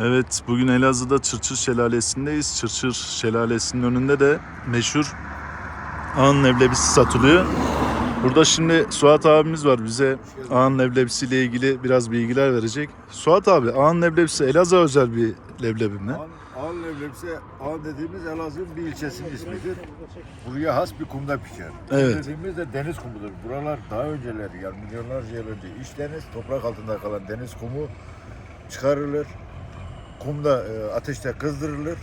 Evet, bugün Elazığ'da Çırçır Şelalesi'ndeyiz. Çırçır Şelalesi'nin önünde de meşhur ağın leblebisi satılıyor. Burada şimdi Suat abimiz var bize ağın leblebisi ile ilgili biraz bilgiler verecek. Suat abi, ağın leblebisi Elazığ özel bir leblebi mi? Ağın, leblebisi, Ağın dediğimiz Elazığ'ın bir ilçesinin ismidir. Buraya has bir kumda pişer. Evet. Dediğimiz de deniz kumudur. Buralar daha önceleri yani milyonlarca yıl önce iç deniz, toprak altında kalan deniz kumu çıkarılır. Kumda e, ateşte kızdırılır.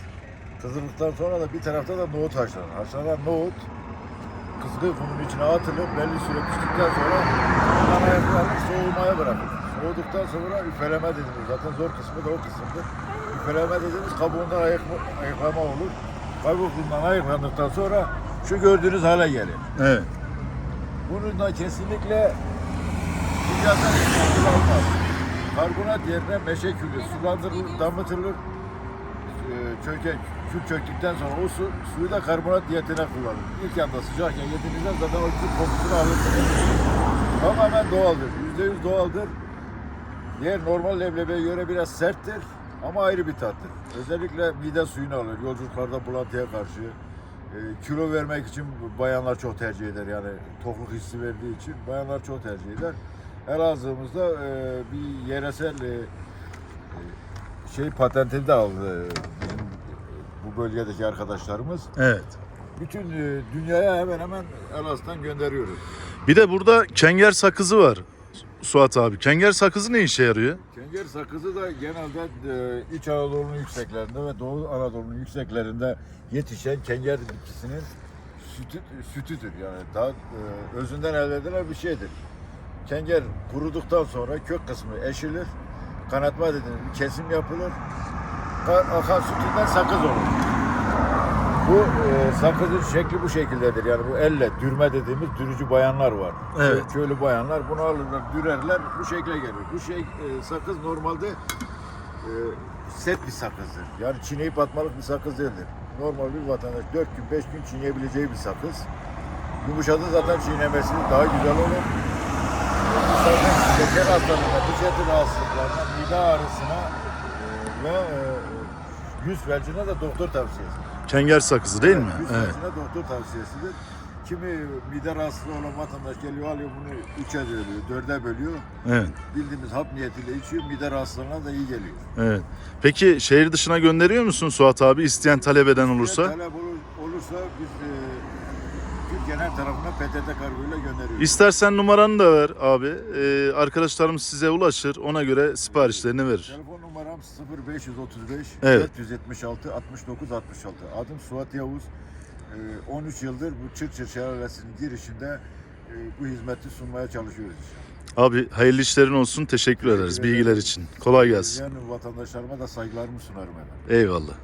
Kızdırıldıktan sonra da bir tarafta da nohut haşlanır. Haşlanan nohut kızgın kumun içine atılıp belli süre piştikten sonra kumundan ayaklanır, soğumaya bırakılır. Soğuduktan sonra üfeleme dediğimiz zaten zor kısmı da o kısımdır. Üfeleme dediğimiz kabuğundan ayıkma, ayıklama olur. Kabuğundan ayıklandıktan sonra şu gördüğünüz hale gelir. Evet. Bunun da kesinlikle kimyasal hiçbir kullanılmaz. Karbonat yerine meşe külü sulandırılır, damıtılır. Ee, Çöke, kül çöktükten sonra o su, suyu da karbonat diyetine kullanılır. İlk anda sıcakken yediğinizde zaten o kül kokusunu alırsınız. Tamamen doğaldır, yüzde yüz doğaldır. Diğer normal leblebiye göre biraz serttir ama ayrı bir tattır. Özellikle mide suyunu alır. Yolculuklarda bulantıya karşı. e, kilo vermek için bayanlar çok tercih eder. Yani tokluk hissi verdiği için bayanlar çok tercih eder. Elazığ'ımızda e, bir yeresel e, e, şey patentini de aldı bizim bu bölgedeki arkadaşlarımız. Evet. Bütün e, dünyaya hemen hemen Elazığ'dan gönderiyoruz. Bir de burada kenger sakızı var. Suat abi. Kenger sakızı ne işe yarıyor? Kenger sakızı da genelde e, İç Anadolu'nun yükseklerinde ve Doğu Anadolu'nun yükseklerinde yetişen kenger bitkisinin sütü, sütüdür. Yani daha e, özünden elde edilen bir şeydir. Kenger kuruduktan sonra kök kısmı eşilir. Kanatma dediğimiz bir kesim yapılır. Ka- Akan sütünden sakız olur. Bu e, sakızın şekli bu şekildedir. Yani bu elle dürme dediğimiz dürücü bayanlar var. Evet. Köylü bayanlar bunu alırlar, dürerler. Bu şekle gelir. Bu şey e, sakız normalde e, set bir sakızdır. Yani çiğneyip atmalık bir sakız değildir. Normal bir vatandaş 4 gün 5 gün çiğneyebileceği bir sakız. Yumuşadı zaten çiğnemesi daha güzel olur. Zaten şeker hastalığına, eti rahatsızlıklarına, mide ağrısına e, ve e, yüz felcine de doktor tavsiyesi. Kenger sakızı değil mi? Yüz Evet. felcine doktor tavsiyesidir. Kimi mide rahatsızlığı olan vatandaş geliyor alıyor bunu üçe bölüyor, dörde bölüyor. Evet. Bildiğimiz hap niyetiyle içiyor, mide rahatsızlığına da iyi geliyor. Evet. Peki şehir dışına gönderiyor musun Suat abi? İsteyen talep eden olursa? Talep olur- olursa biz her tarafına PTT kargoyla gönderiyoruz. İstersen numaranı da ver abi. Ee, arkadaşlarımız size ulaşır. Ona göre siparişlerini verir. Telefon numaram 0535 Evet. 476 69 66. Adım Suat Yavuz. E, 13 yıldır bu Çırçır Şelalesi'nin girişinde e, bu hizmeti sunmaya çalışıyoruz. Abi hayırlı işlerin olsun. Teşekkür ederiz bilgiler için. Kolay gelsin. Yani vatandaşlarıma da saygılarımı sunarım efendim. Eyvallah.